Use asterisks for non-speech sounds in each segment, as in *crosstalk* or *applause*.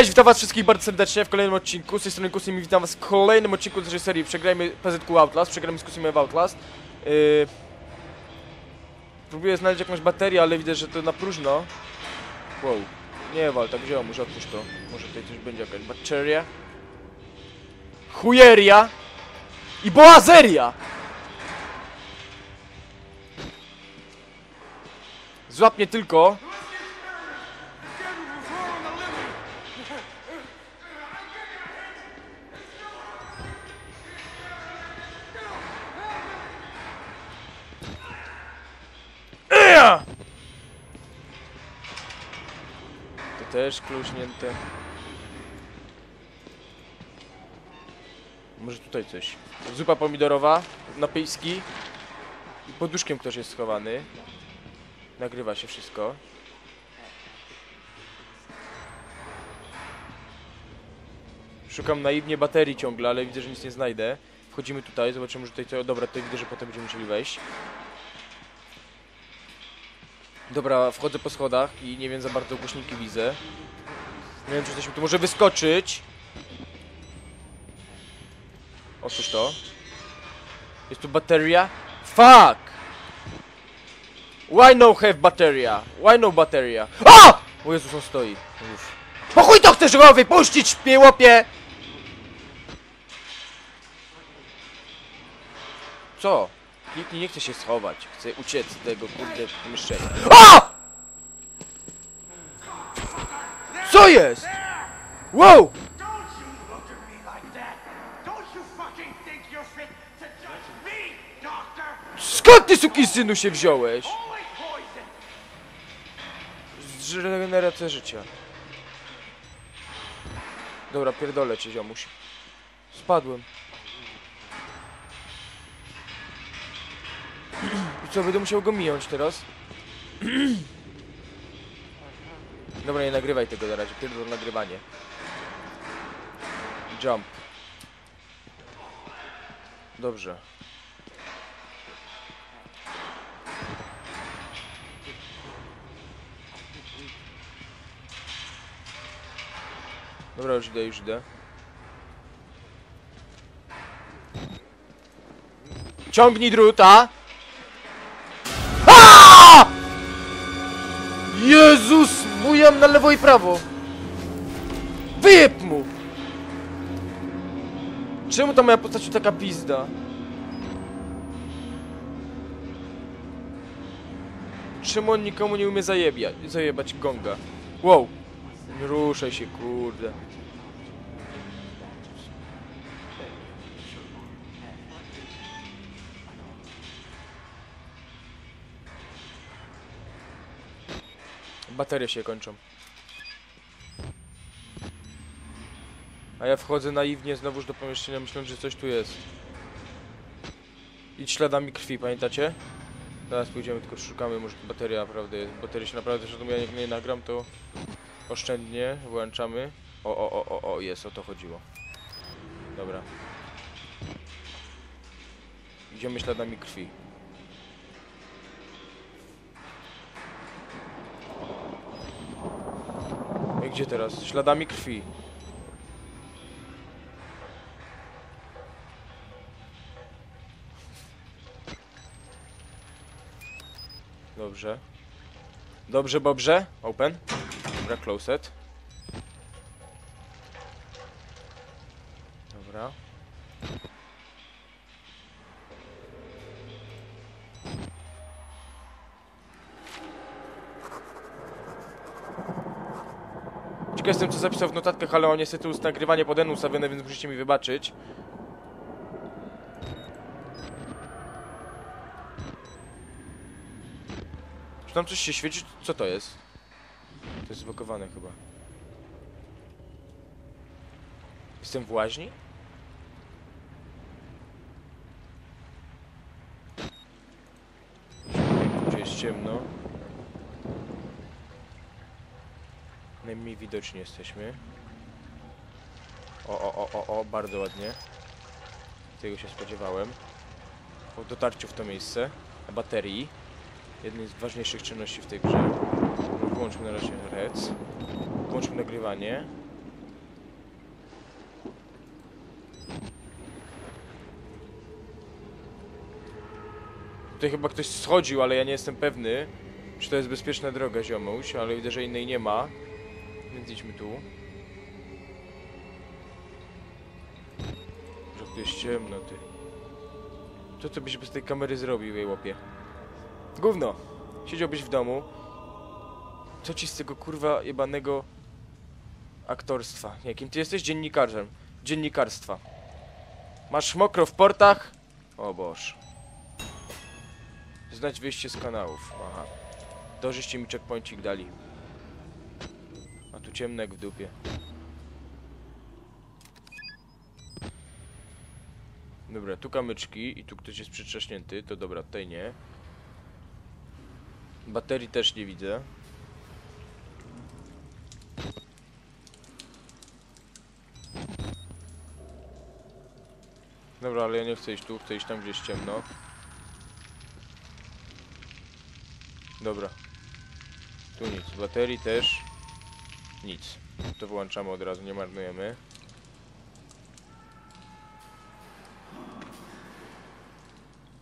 Cześć, witam was wszystkich bardzo serdecznie w kolejnym odcinku. Z tej strony Kusym i witam was w kolejnym odcinku z naszej serii Przegrajmy PZQ Outlast, przegrajmy z Kusymem w Outlast. Yy... Próbuję znaleźć jakąś baterię, ale widzę, że to na próżno. Wow. Nie wal, tak wziąłem, może otwórz to. Może tutaj coś będzie jakaś bateria. Chujeria! I boazeria! Złap mnie tylko. Też kluźnięte. Może tutaj coś. Zupa pomidorowa, napyjski. I pod łóżkiem ktoś jest schowany. Nagrywa się wszystko. Szukam naiwnie baterii ciągle, ale widzę, że nic nie znajdę. Wchodzimy tutaj, zobaczymy, że tutaj co... Dobra, tutaj widzę, że potem będziemy musieli wejść. Dobra, wchodzę po schodach i nie wiem za bardzo głośniki widzę. Nie wiem, czy mi tu może wyskoczyć. Otwórz to. Jest tu bateria? Fuck! Why no have bateria? Why no bateria? O! O Jezus, on stoi. Uff. Po chuj to chcesz go wypuścić, mnie łopie! Co? Nikt nie chce się schować. Chce uciec z tego kurde pomieszczenia. O! Co jest? Wow! Skąd ty sukisynu się wziąłeś? Holy poison! Z regeneracja życia. Dobra, pierdolę cię, ziomuś. Spadłem. Co, będę musiał go mijąć teraz? *clears throat* Dobra, nie nagrywaj tego na razie, pierdol nagrywanie. Jump. Dobrze. Dobra, już idę, już idę. Ciągnij druta! Jezus! Bujam na lewo i prawo! Wyjeb mu! Czemu ta moja postać taka pizda? Czemu on nikomu nie umie zajebia, zajebać gonga? Wow! Nie ruszaj się, kurde. Baterie się kończą. A ja wchodzę naiwnie znowuż do pomieszczenia, myśląc, że coś tu jest. Idź śladami krwi, pamiętacie? Teraz pójdziemy, tylko szukamy, może bateria naprawdę jest. Bateria się naprawdę, że ja jak nie nagram, to oszczędnie włączamy. O, o, o, o, o, jest, o to chodziło. Dobra. Idziemy śladami krwi. I gdzie teraz? Śladami krwi. Dobrze. Dobrze, dobrze. Open. Dobra, closet. Dobra. Ciekaw jestem co zapisał w notatkach, ale on niestety jest nagrywanie pod N ustawione, więc musicie mi wybaczyć. Czy tam coś się świeci? Co to jest? To jest zblokowane chyba. Jestem w łaźni? Gdzie jest ciemno. najmniej widoczni jesteśmy. O, o, o, o, o, bardzo ładnie. Tego się spodziewałem. Po dotarciu w to miejsce, na baterii, jednej z ważniejszych czynności w tej grze. Włączmy na razie rec. Włączmy nagrywanie. Tutaj chyba ktoś schodził, ale ja nie jestem pewny, czy to jest bezpieczna droga, ziomuś, ale widzę, że innej nie ma. Więc idźmy tu. Że tu jest ciemno, ty. Co ty byś bez tej kamery zrobił, jej łopie? Gówno! Siedziałbyś w domu. Co ci z tego kurwa jebanego aktorstwa? Jakim ty jesteś dziennikarzem? Dziennikarstwa. Masz mokro w portach? O Boż. Znać wyjście z kanałów. Aha. Dożyście mi checkpointik dali. Tu ciemno jak w dupie. Dobra, tu kamyczki i tu ktoś jest przytrzaśnięty, to dobra, tutaj nie. Baterii też nie widzę. Dobra, ale ja nie chcę iść tu, chcę iść tam, gdzie jest ciemno. Dobra. Tu nic. Baterii też nic. To wyłączamy od razu, nie marnujemy.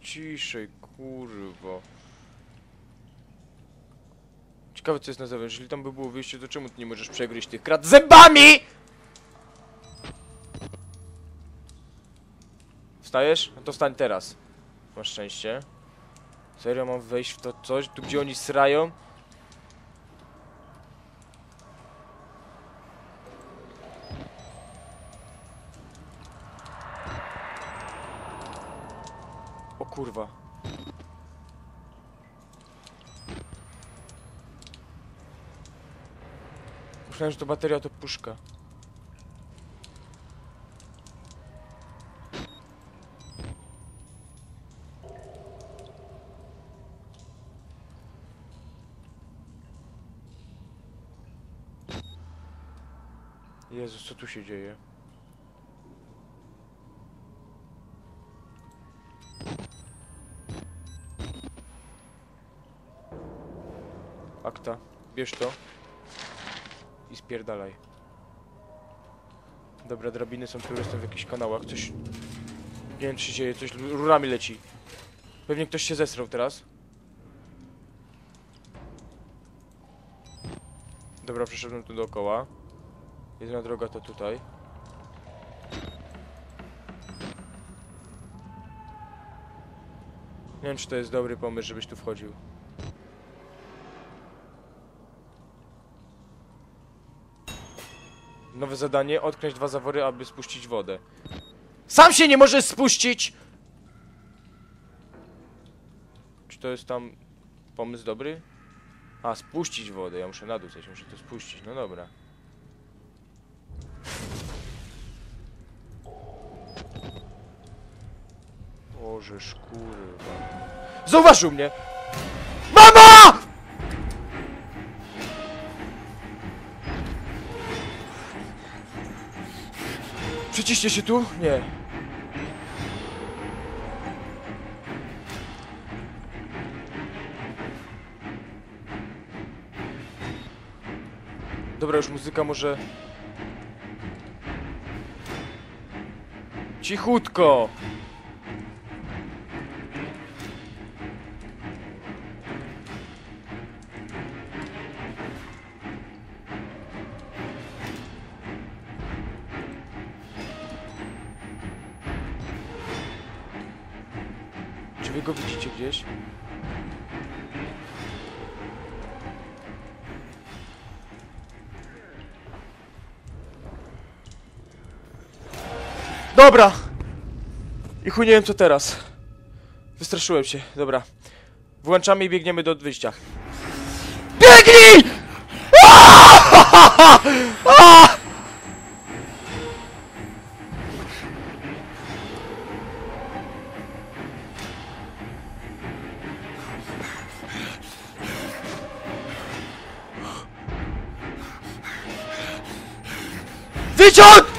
Ciszej, kurwo. Ciekawe co jest na zewnątrz. Jeżeli tam by było wyjście, to czemu ty nie możesz przegryźć tych krat zębami? Wstajesz? No to stań teraz. Masz szczęście. Serio mam wejść w to coś? Tu gdzie oni srają? O kurwa. Myślałem, że to bateria to puszka. Jezus, co tu się dzieje? Akta, bierz to spierdalaj. Dobra, drabiny są tu, w jakichś kanałach, coś... Nie wiem, czy się dzieje, coś rurami leci. Pewnie ktoś się zesrał teraz. Dobra, przeszedłem tu dookoła. Jedyna droga to tutaj. Nie wiem, czy to jest dobry pomysł, żebyś tu wchodził. Nowe zadanie, odkręć dwa zawory, aby spuścić wodę. SAM się nie możesz spuścić! Czy to jest tam pomysł dobry? A, spuścić wodę, ja muszę na dół coś, muszę to spuścić, no dobra. Bożeż kurwa. Zauważył mnie! MAMA! Przyciście się tu? Nie. Dobra, już muzyka może... Cichutko! Dobra! I chuj nie wiem co teraz. Wystraszyłem się, dobra. Włączamy i biegniemy do wyjścia. BIEGNIJ! Wyciąg!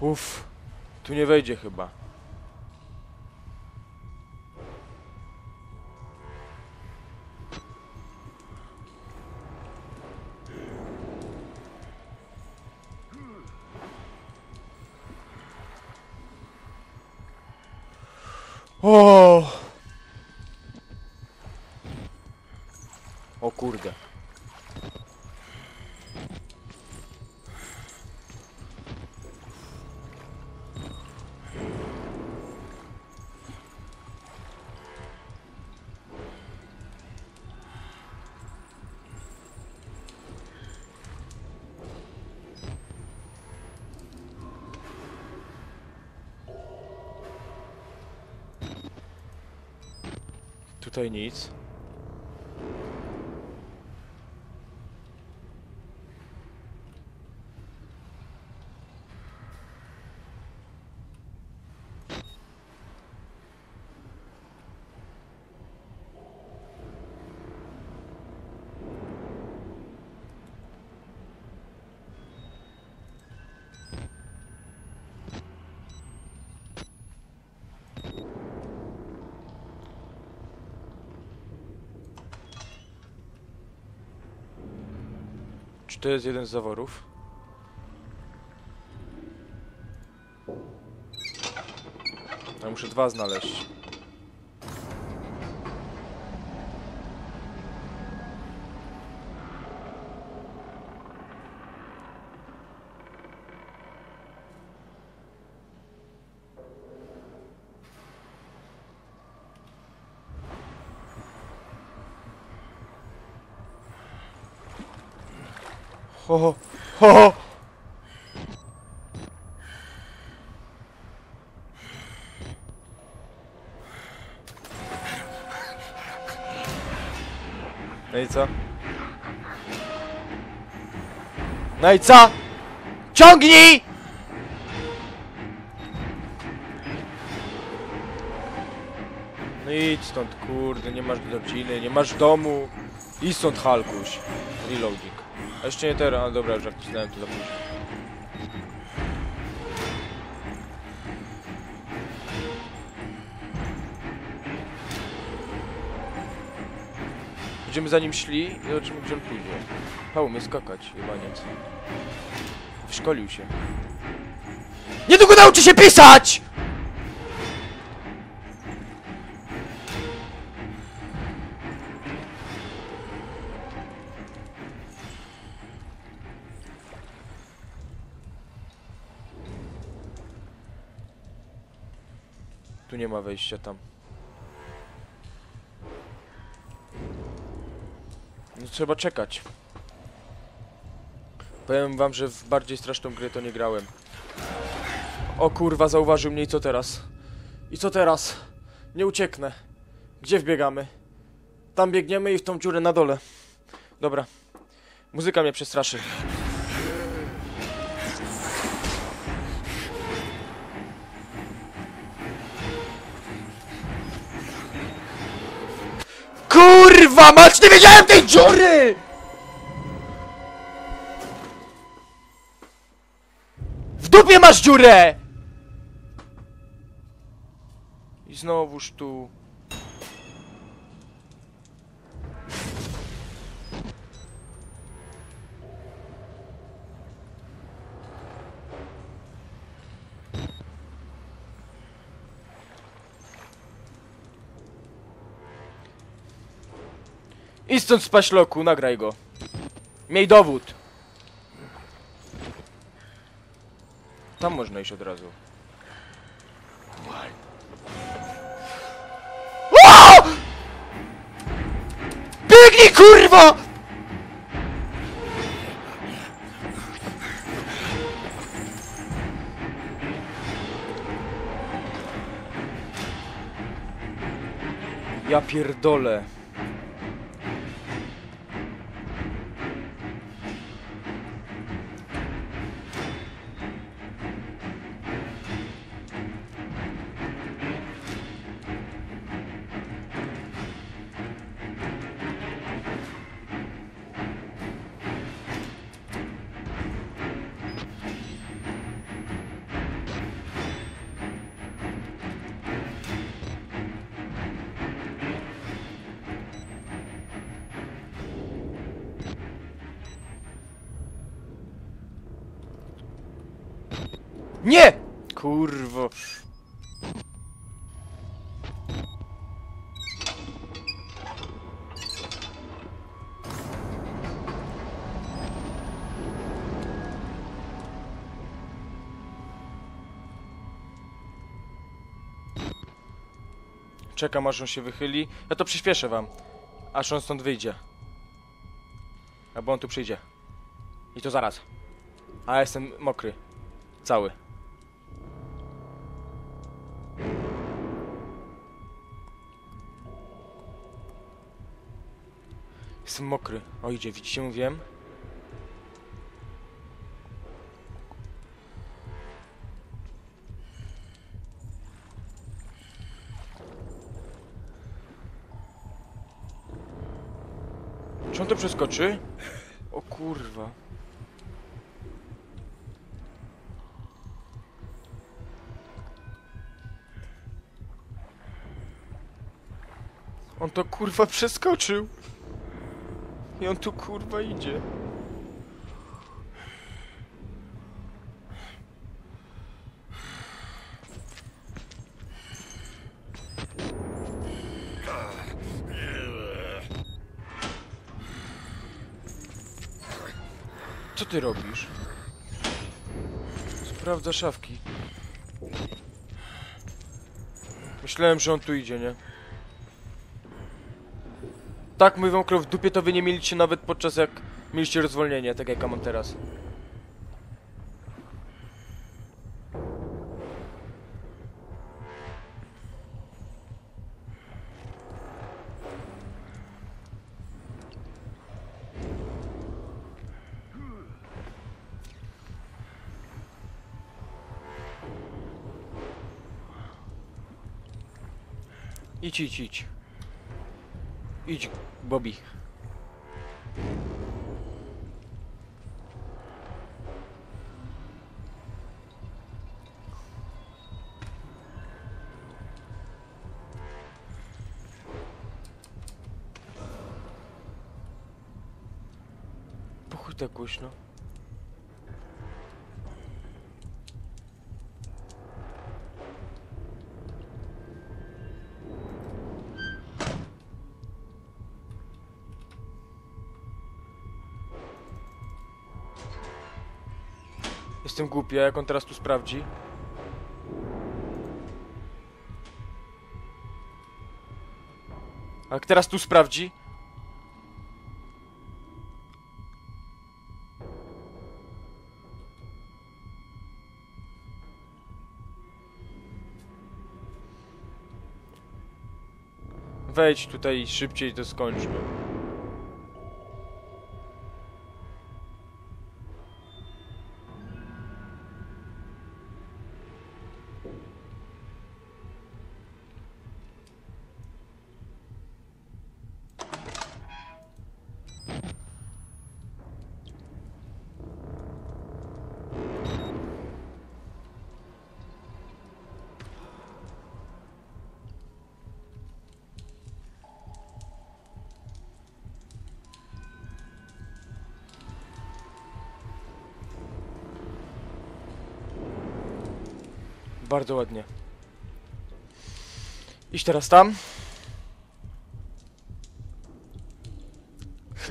Uff, tu nie wejdzie chyba. Tutaj nic. Czy to jest jeden z zaworów? Ja muszę dwa znaleźć. Ho, ho, ho. No i co? No i co? Ciągnij! No idź stąd, kurde, nie masz rodziny, nie masz domu. Idź stąd, Halkuś. Reloading. A jeszcze nie teraz, ale dobra, już jak wcisnąłem to za późno. Będziemy za nim szli i zobaczymy gdzie on pójdzie. Pa, umie skakać, jebaniec. Wyszkolił się. Niedługo nauczy się pisać! Tu nie ma wejścia tam. No trzeba czekać. Powiem wam, że w bardziej straszną grę to nie grałem. O kurwa, zauważył mnie i co teraz? I co teraz? Nie ucieknę. Gdzie wbiegamy? Tam biegniemy i w tą dziurę na dole. Dobra. Muzyka mnie przestraszy. Kurwa mać, nie wiedziałem tej dziury! W dupie masz dziurę! I znowuż tu... stąd z paśloku, nagraj go. Miej dowód. Tam można iść od razu. Biegnij, kurwa! Ja pierdolę. Nie! Kurwo. Czekam aż on się wychyli. Ja to przyspieszę wam. Aż on stąd wyjdzie. Albo on tu przyjdzie. I to zaraz. A ja jestem mokry. Cały. Jestem mokry. O widzicie, mówiłem? Czy on to przeskoczy? O kurwa. On to kurwa przeskoczył. I on tu kurwa idzie. Co ty robisz? Sprawdza szafki. Myślałem, że on tu idzie, nie? Tak, mówię wam, w dupie to wy nie mieliście nawet podczas jak mieliście rozwolnienie, tak jak ja mam teraz. Idź, idź, idź. Idź, Bobby. Po chuj tak głośno. Jestem jak on teraz tu sprawdzi? A jak teraz tu sprawdzi? Wejdź tutaj szybciej to skończmy. Bardzo ładnie. Idź teraz tam.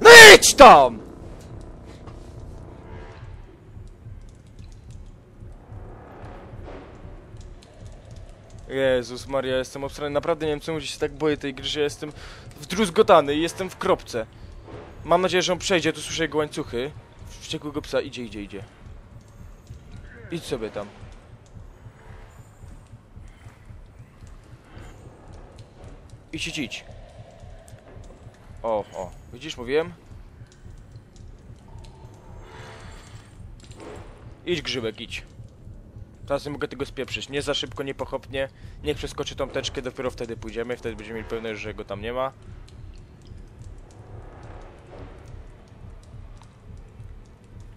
No idź tam! Jezus Maria, jestem obstrany. Naprawdę nie wiem czemu się tak boję tej gry, że jestem wdruzgotany i jestem w kropce. Mam nadzieję, że on przejdzie, tu słyszę jego łańcuchy. Wściekłego psa, idzie, idzie, idzie. Idź sobie tam. Idź, idź, idź. O, o. Widzisz, mówiłem? Idź, grzybek, idź. Teraz nie mogę tego spieprzyć. Nie za szybko, nie pochopnie. Niech przeskoczy tą teczkę, dopiero wtedy pójdziemy. Wtedy będziemy mieli pewność, że go tam nie ma.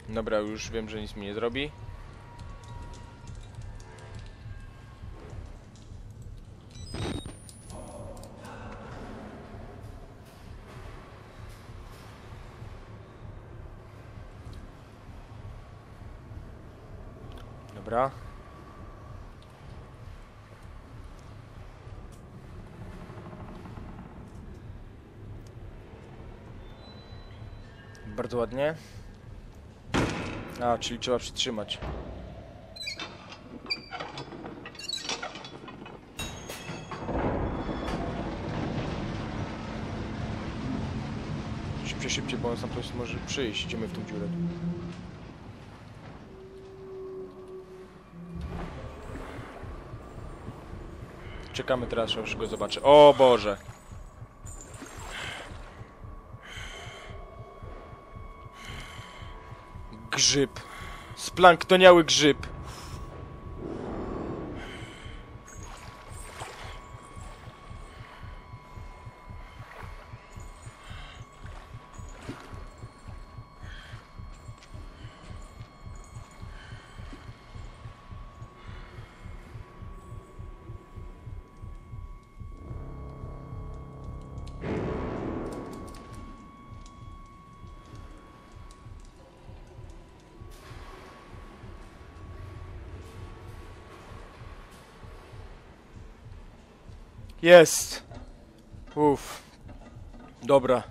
Dobra, już wiem, że nic mi nie zrobi. Dobra. Bardzo ładnie. A, czyli trzeba przytrzymać. Szybciej, szybciej, bo on sam ktoś może przyjść. Idziemy w tą dziurę. Czekamy teraz, aż go zobaczę. O Boże! Grzyb. Splanktonniały grzyb. Jest. Uff. Dobra.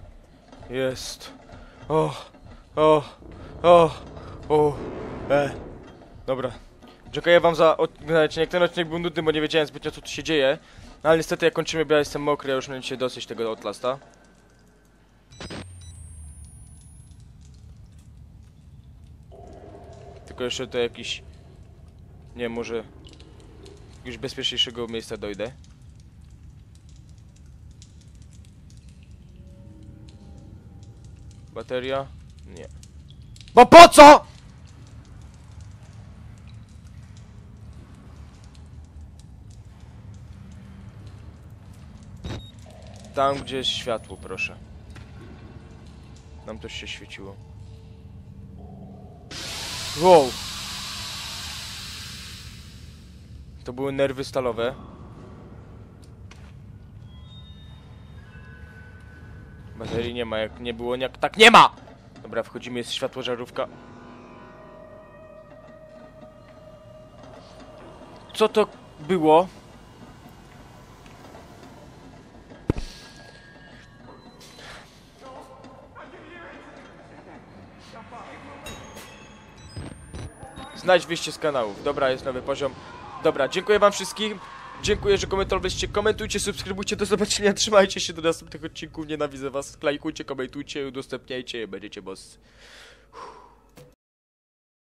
Jest. O, o, o, o, e. Dobra. Dziękuję wam za odcinek. Ten odcinek był nudny, bo nie wiedziałem zbytnio co tu się dzieje. No, ale niestety jak kończymy, bo ja jestem mokry, ja już mam dzisiaj dosyć tego Outlasta. Tylko jeszcze do jakiś... Nie może... Jakiegoś bezpieczniejszego miejsca dojdę. Bateria? Nie. Bo po co?! Tam, gdzie jest światło, proszę. Nam też się świeciło. Wow! To były nerwy stalowe. Baterii nie ma, jak nie było, jak tak nie ma! Dobra, wchodzimy, jest światło żarówka. Co to było? Znajdź wyjście z kanałów. Dobra, jest nowy poziom. Dobra, dziękuję wam wszystkim. Dziękuję, że komentowaliście. Komentujcie, subskrybujcie. Do zobaczenia. Trzymajcie się do następnych odcinków. Nienawidzę was. Lajkujcie, komentujcie, udostępniajcie. Będziecie boss.